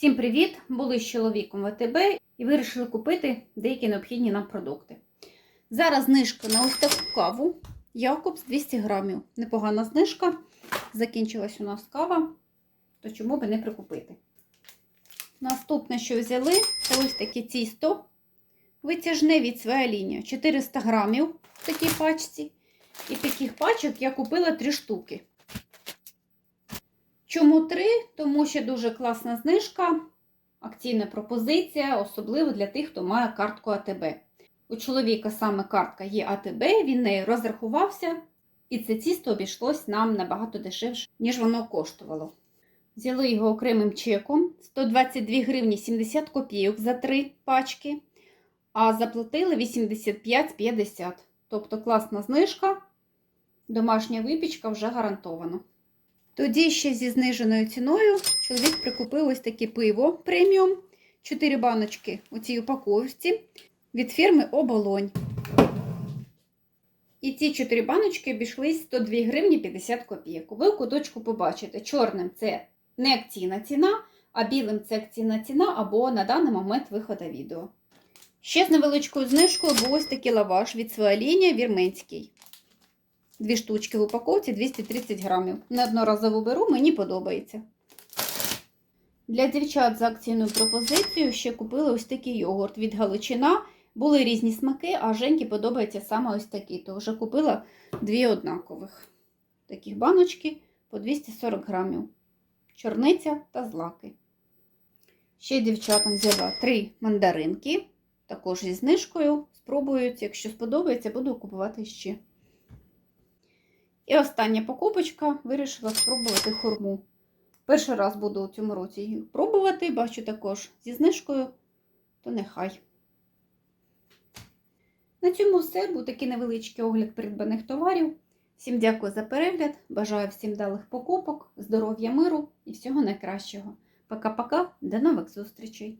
Всім привіт! Були з чоловіком в АТБ і вирішили купити деякі необхідні нам продукти. Зараз знижка на ось таку каву. Якобс 200 грамів. Непогана знижка. Закінчилась у нас кава, то чому би не прикупити. Наступне, що взяли, це ось таке тісто. Витяжне від своя лінія. 400 грамів в такій пачці. І таких пачок я купила 3 штуки. Чому 3? Тому що дуже класна знижка, акційна пропозиція, особливо для тих, хто має картку АТБ. У чоловіка саме картка є АТБ, він нею розрахувався, і це тісто обійшлось нам набагато дешевше, ніж воно коштувало. Взяли його окремим чеком 122 гривні 70 копійок за 3 пачки, а заплатили 85,50. Тобто класна знижка, домашня випічка вже гарантовано. Тоді ще зі зниженою ціною чоловік прикупив ось таке пиво преміум. 4 баночки у цій упаковці від фірми Оболонь. І ці 4 баночки обійшлись 102 гривні 50 копійок. Ви в куточку побачите, чорним це не акційна ціна, а білим це акційна ціна або на даний момент виходу відео. Ще з невеличкою знижкою був ось такий лаваш від своя лінія вірменський. Дві штучки в упаковці 230 грамів. Неодноразово беру, мені подобається. Для дівчат за акційною пропозицією ще купили ось такий йогурт від Галичина. Були різні смаки, а Женьки подобається саме ось такий. То вже купила дві однакових. Таких баночки по 240 грамів. Чорниця та злаки. Ще дівчатам взяла три мандаринки. Також зі знижкою. Спробують, якщо сподобається, буду купувати ще. І остання покупочка вирішила спробувати хурму. Перший раз буду у цьому році її пробувати, бачу також зі знижкою, то нехай. На цьому все. Був такий невеличкий огляд придбаних товарів. Всім дякую за перегляд. Бажаю всім далих покупок, здоров'я, миру і всього найкращого. Пока-пока, до нових зустрічей!